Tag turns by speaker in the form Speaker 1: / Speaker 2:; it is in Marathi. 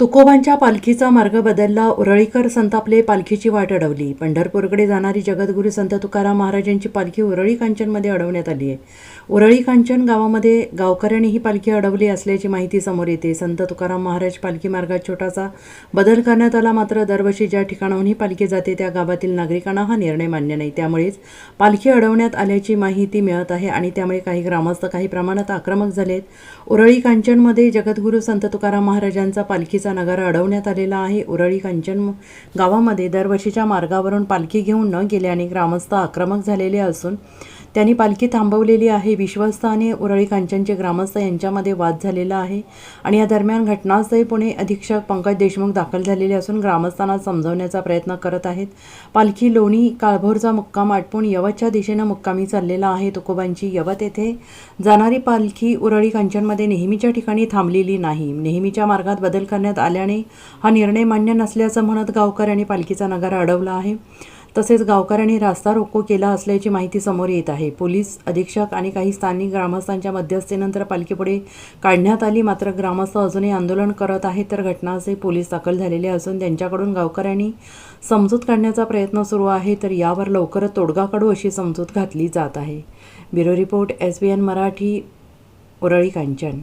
Speaker 1: तुकोबांच्या पालखीचा मार्ग बदलला उरळीकर संतापले पालखीची वाट अडवली. पंढरपूरकडे जाणारी जगद्गुरू संत तुकाराम महाराजांची पालखी उरळी कांचनमध्ये अडवण्यात आली आहे. उरळी कांचन गावामध्ये गावकऱ्यांनी ही पालखी अडवली असल्याची माहिती समोर येते. संत तुकाराम महाराज पालखी मार्गात छोटासा बदल करण्यात आला मात्र दरवर्षी ज्या ठिकाणाहून ही पालखी जाते त्या गावातील नागरिकांना हा निर्णय मान्य नाही. त्यामुळेच पालखी अडवण्यात आल्याची माहिती मिळत आहे आणि त्यामुळे काही ग्रामस्थ काही प्रमाणात आक्रमक झालेत. उरळी कांचनमध्ये जगद्गुरू संत तुकाराम महाराजांचा पालखीचा नगारा अडवण्यात आलेला आहे. उरळी कंचन गावामध्ये दरवर्षीच्या मार्गावरून पालखी घेऊन न गेल्याने ग्रामस्थ आक्रमक झालेले असून त्यांनी पालखी थांबवलेली आहे. विश्वस्त आणि उरळी कांचनचे ग्रामस्थ यांच्यामध्ये वाद झालेला आहे आणि या दरम्यान घटनास्थळी पुणे अधीक्षक पंकज देशमुख दाखल झालेले असून ग्रामस्थांना समजवण्याचा प्रयत्न करत आहेत. पालखी लोणी काळभोरचा मुक्काम आटपून यवतच्या दिशेनं मुक्कामी चाललेला आहे. तुकोबांची यवत येथे जाणारी पालखी उरळी कांचनमध्ये नेहमीच्या ठिकाणी थांबलेली नाही. नेहमीच्या मार्गात बदल करण्यात आल्याने हा निर्णय मान्य नसल्याचं म्हणत गावकऱ्यांनी पालखीचा नगारा अडवला आहे. तसेच गावकऱ्यांनी रास्ता रोको केला असल्याची माहिती समोर येत आहे. पोलीस अधीक्षक आणि काही स्थानिक ग्रामस्थांच्या मध्यस्थीनंतर पालखीपुढे काढण्यात आली. मात्र ग्रामस्थ अजूनही आंदोलन करत आहेत तर घटनास्थळी पोलीस दाखल झालेले असून त्यांच्याकडून गावकऱ्यांनी समजूत काढण्याचा प्रयत्न सुरू आहे तर यावर लवकरच तोडगा काढू अशी समजूत घातली जात आहे. Bureau report S B N Marathi Urali Kanchan.